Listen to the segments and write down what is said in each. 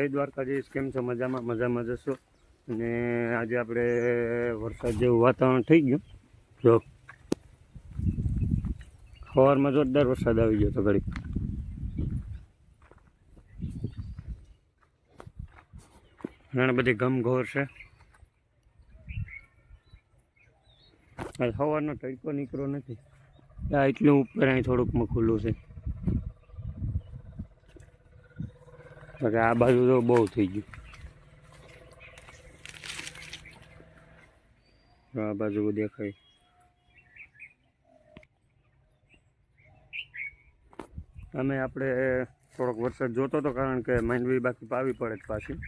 જય દ્વારકાધીશ કેમ છો? મજામાં મજામાં જશો? અને આજે આપણે વરસાદ જેવું વાતાવરણ થઈ ગયું. જો સવારમાં જોરદાર વરસાદ આવી ગયો તો ઘડી ઘણા બધી ગમઘોર છે. સવારનો તડકો નીકળ્યો નથી. આ એટલું ઉપર અહીં થોડુંક ખુલ્લું છે. બાકી આ બાજુ તો બહુ થઈ ગયું. આ બાજુ દેખાય. અમે આપણે થોડોક વરસાદ જોતો હતો કારણ કે માંડવી બાકી પાવી પડે પાછી.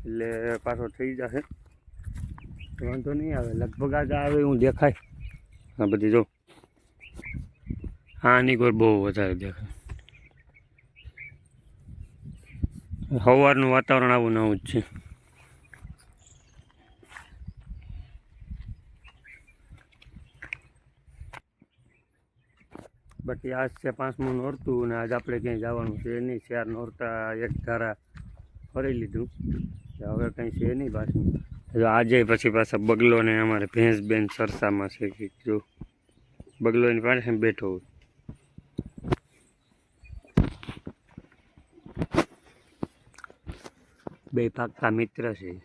એટલે પાછો થઈ જશે. વાંધો નહીં આવે. લગભગ આજે આવે એવું દેખાય. આ બધી જો. આની કોઈ બહુ વધારે દેખાય. સવારનું વાતાવરણ આવું નવું જ છે. બાકી આજ છે પાંચમું નોરતું અને આજ આપણે ક્યાંય જવાનું છે નહીં. ચાર નોરતા, એક ધારા ફરી લીધું. હવે કંઈ છે નહીં પાછું. આજે પછી પાછા બગલો ને અમારે ભેંસ બેન સરસામાં છે કે જો બગલો એની પાસે બેઠો હોય. બે પાક્કા મિત્ર છે.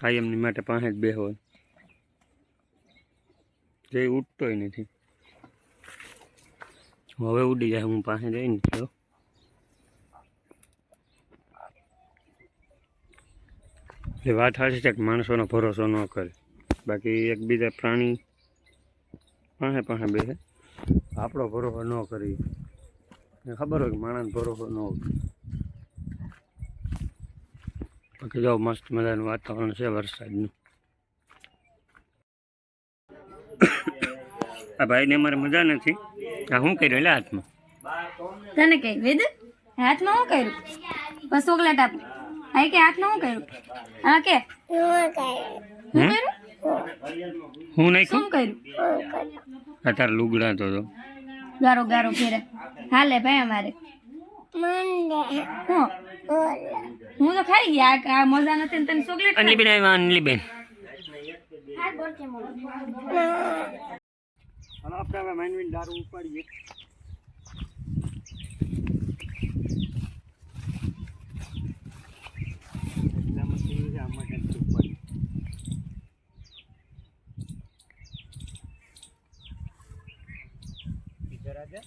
કાયમની માટે પાસે જ બે હોય. જે ઉડતોય નથી. હવે ઉડી જાય, હું પાસે જઈને થયો એ વાત સાચી છે કે માણસોનો ભરોસો ન કરે. બાકી એકબીજા પ્રાણી પાસે પાસે બેસે. આપણો ભરોસો ન કરીએ. ને ખબર હોય કે માણસ બરોબર ન હોય. બાકી જો મસ્ત મજાનું વાતાવરણ છે વરસાદનું. આ ભાઈને અમારે મજા નથી. આ શું કર્યું એટલે હાથમાં? તને કઈ વેદ હાથમાં શું કર્યું? બસ ઓગલા ટાપ હા કે હાથમાં શું કર્યું? હા કે. કર્યું? હું નહીં શું કર્યું? અત્યારે લુગડા તો ગારો ગારો ફેરે. હાલે ભાઈ અમારે. હું. હું તો ખાઈ ગયા આ- મજા નથી ને તને ચોકલેટ અનલીબેન આવ્યા અનલીબેન. હાલો આપણે હવે માઇનવીન દારૂ ઉપાડીએ એટલામાંથી જ આમાં કંઈક ઉપાડીએ. ઇધર આ જા.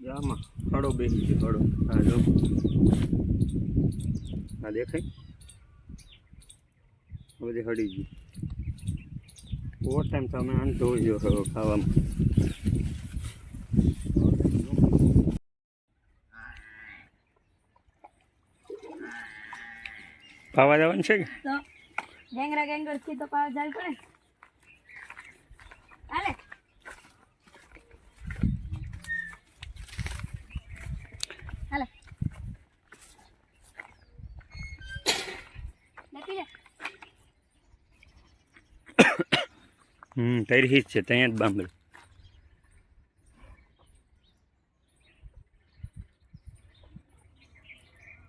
જો આમાં હળો બેસી ગયો, હળો. હા, જો. હા દેખાય? બધી હળી ગઈ. ઓવર ટાઈમ તમે આને હવે ખાવામાં. પાવા જવાનું છે કે? ગેંગરા ગેંગરથી તો પાવા જાય પડે હાલે હાલે લેતી જા હમ તૈરી જ છે ત્યાં જ બાંબલ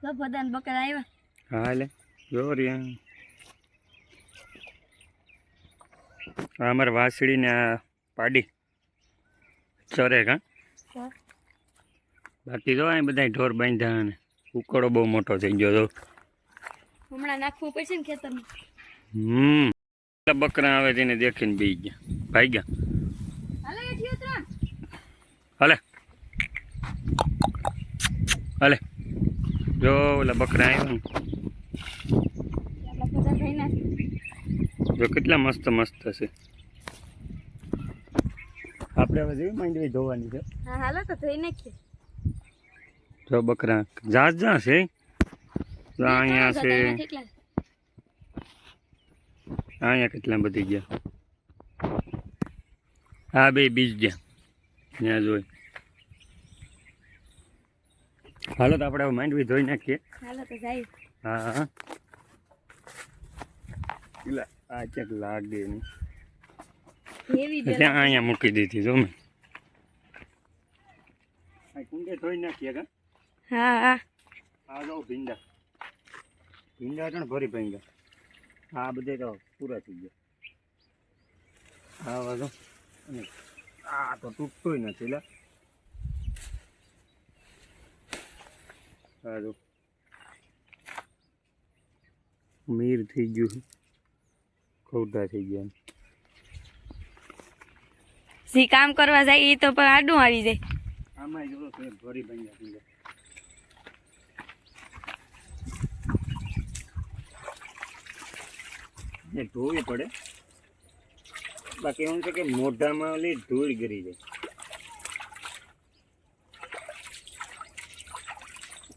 તો બધાને બકરા આવ્યા હા લે. જો આ અમારે વાસળીને આ પાડી. ચરે કા બાકી જો અહીં બધા ઢોર બાંધ્યા ને ઉકળો બહુ મોટો થઈ ગયો તો હમણાં નાખવું પડશે ને ખેતરમાં? હમ. બકરા આવે તેને દેખીને બી ગયા. ભાઈ ગયા? હલે હાલે. જો ઓલા બકરા આવ્યા જો કેટલા મસ્ત મસ્ત છે. આપણે હવે જેવી માંડવી ધોવાની છે. હા હાલો તો ધોઈ નાખીએ. જો બકરા. જાત જા છે. અહીંયા છે? અહીંયા કેટલા બધી ગયા? હા બે બીજ ગયા. ત્યાં જોઈ. હાલો તો આપણે માંડવી ધોઈ નાખીએ. હાલો તો જાય. હા. હા આ ક્યાંક લાગે નહીં. ત્યાં અહીંયા મૂકી દીધી જો મેં. કુંડે ધોઈ નાખીએ કા? હા હા. આ જો ભીંડા. ભીંડા પણ ભરી ભીંડા. આ બધે તો પૂરા થઈ ગયા. આ બધું આ તો તૂટતોય નથી લા. આ જો મીર થઈ ગયું ખોટા થઈ ગયા સી કામ કરવા જાય એ તો પણ આડું આવી જાય. આમાં જો ભરી ભીંડા ને ધોવી પડે. બાકી એવું છે કે મોઢામાં ઓલી ધૂળ ગરી જાય.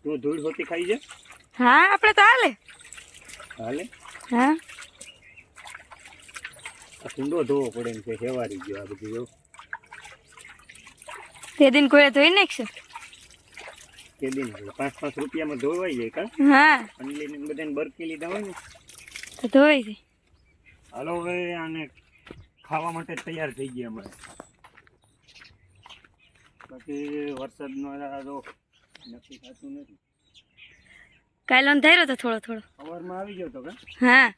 તું ધૂળ હોતી ખાઈ જાય હા આપણે તો હાલે. હાલે? હા. આ કુંડો ધોવો પડે એમ છે હેવારી ગયો આ બધું જો તે દિન કોઈ ધોઈ નાખશે. તે દિન પાંચ પાંચ રૂપિયામાં ધોવાઈ જાય કા? હા. અંડલી ને બધાને બરકી લીધા હોય ને. તો ધોવાઈ જાય. હાલો હવે આને ખાવા માટે તૈયાર થઈ ગયા અમે. બાકી વરસાદનો તો નક્કી થતું નથી. કાલે અંધાર્યો તો થોડો થોડો. સવારમાં આવી ગયો તો કે? હા.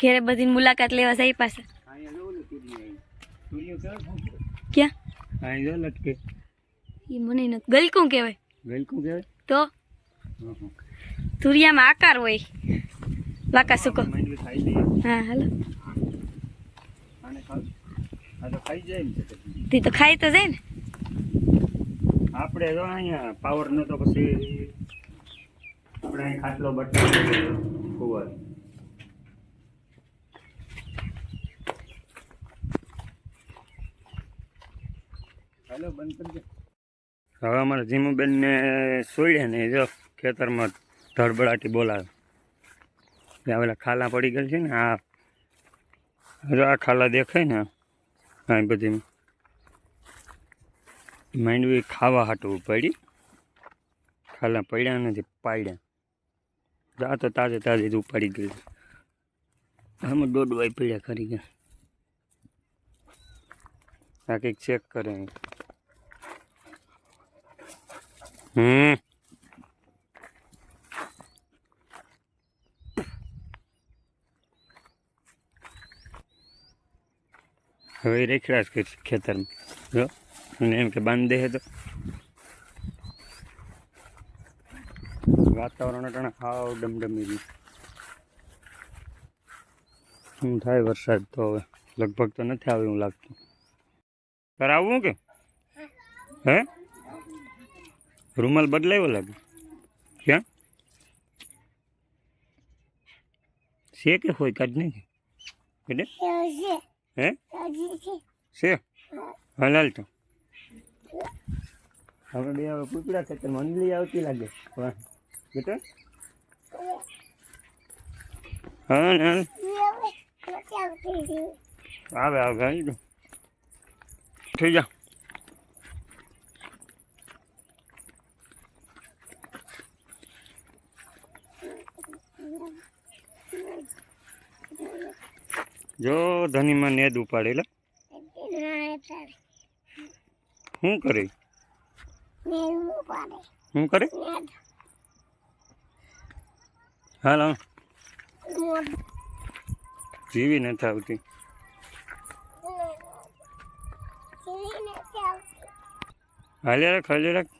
ઘેરે બધી મુલાકાત લેવા જાય પાસે જો ક્યાં અહીં જો લટકે. એ મને ગલકું કહેવાય. ગલકું કહેવાય? તો તુરિયામાં આકાર હોય. લાકા સુકો. હા હાલો. તો ને તે. ખાઈ તો જાય ને. આપણે જો અહીંયા પાવર તો પછી આપણે અહીં ખાટલો બટાવો કુંવર. હાલો બંધ કરજો હવે અમારા જીમુબેનને સોડ્યા ને જો ખેતરમાં ધડબડાટી બોલાવે. ત્યાં પેલા ખાલા પડી ગયેલ છે ને, આ જો આ ખાલા દેખાય ને, આ બધી માંડવી ખાવા હાટવું પડી. ખાલા પડ્યા નથી, પાડ્યા. જા તો તાજે તાજે જ ઉપાડી ગઈ આમાં દોઢ વાય પડ્યા ખરી ગયા આ કંઈક ચેક કરે હમ. હવે રેખડા જ કરશે ખેતરમાં. જો અને એમ કે બાંધી દે તો. વાતાવરણ અટાણે હાવ ડમડમી ગયું શું થાય વરસાદ તો હવે? લગભગ તો નથી આવે એવું લાગતું. તારે આવવું કે? હે? રૂમાલ બદલાયો લાગે ક્યાં છે કે હોય કાઢ નહીં એટલે હે છે હાલ હાલ તો હવે બે હવે કુકડા છે તો મંડળી આવતી લાગે વાહ બેટા હા ને હાલ. આવે આવે આવી ગયો થઈ જા જો ધનીમાં નેદ ઉપાડેલા. શું કરે? શું કરે? હાલ જીવી નથી આવતી. હાલે રાખ હાલે રાખ.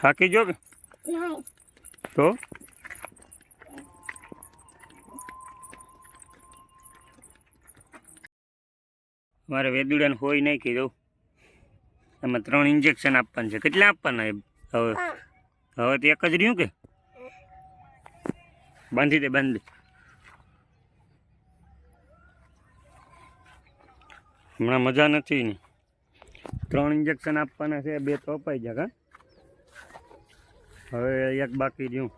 થાકી જો તો? મારે વેદુડાને હોય નહીં કીધું એમાં ત્રણ ઇન્જેક્શન આપવાના છે. કેટલા આપવાના એ હવે હવે તો એક જ રહ્યું કે? બાંધી દે બાંધી હમણાં મજા નથી ને. ત્રણ ઇન્જેક્શન આપવાના છે બે તો અપાઈ જાય કા? હવે એક બાકી રહ્યું.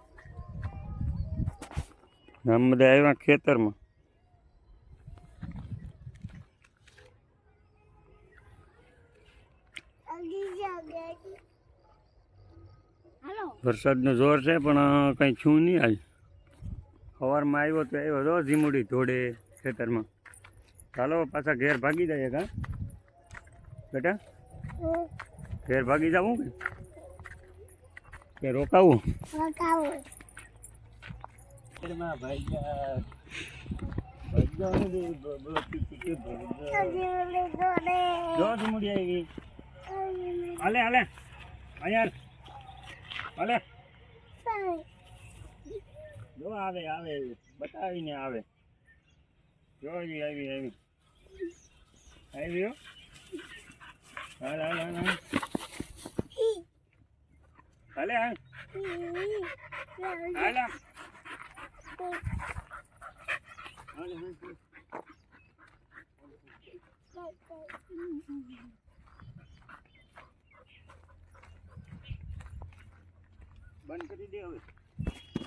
આમ બધા આવ્યા ખેતરમાં. વરસાદનું જોર છે પણ કંઈ છું નહીં આજ સવારમાં આવ્યો તો આવ્યો હતો ધીમુડી ધોડે ખેતરમાં. ચાલો પાછા ઘેર ભાગી જાય કા? બેટા? ઘેર ભાગી જાવું કે? કે રોકાવું? રોકાવું. હાલે હાલે. અહીંયા હાલે જો આવે આવે બતાવીને આવે જો આવી આવી આવી આવી હો. હાલ હાલ હાલ હાલ. હાલે હાલ હાલ હાલ. હાલ, હાલ, હાલ. બંધ કરી દે હવે.